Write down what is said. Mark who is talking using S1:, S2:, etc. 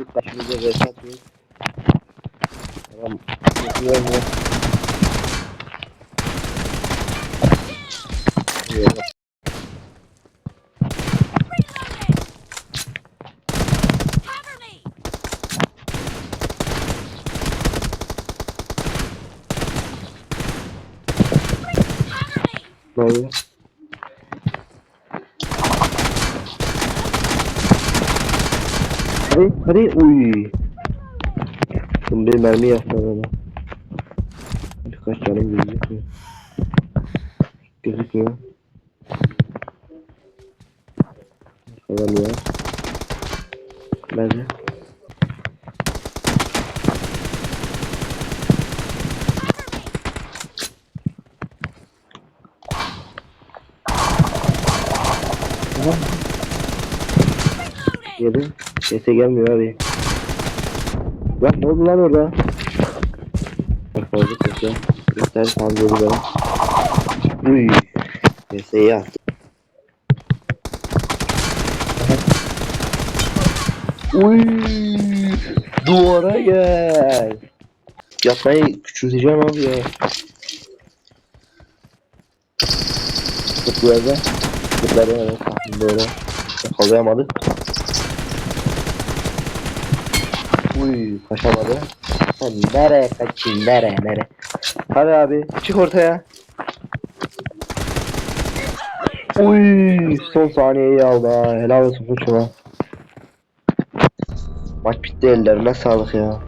S1: Başımıza reşat yok. Tamam. Yapıyorum ya.
S2: Me!
S1: Ne oluyor? Hadi hadi uy. Şimdi bir mermi yaptı adama. Birkaç canım gözükmüyor. Gözükmüyor. Adam ya. Tamam. Yedi. Sese gelmiyor abi. Lan ne oldu lan orada? Bak fazla sese. Göster sandığını bana. Uy. Seseyi attı. Uy. Duvara gel. Yapmayı küçülteceğim abi ya. Tut bu yerde. Tutları evet. Böyle. Yakalayamadı. Uy kaçamadı. Sen nereye kaçayım nereye nereye? Hadi abi çık ortaya. Uy son saniyeyi aldı ha. Helal olsun koçuma. Maç bitti ellerine sağlık ya.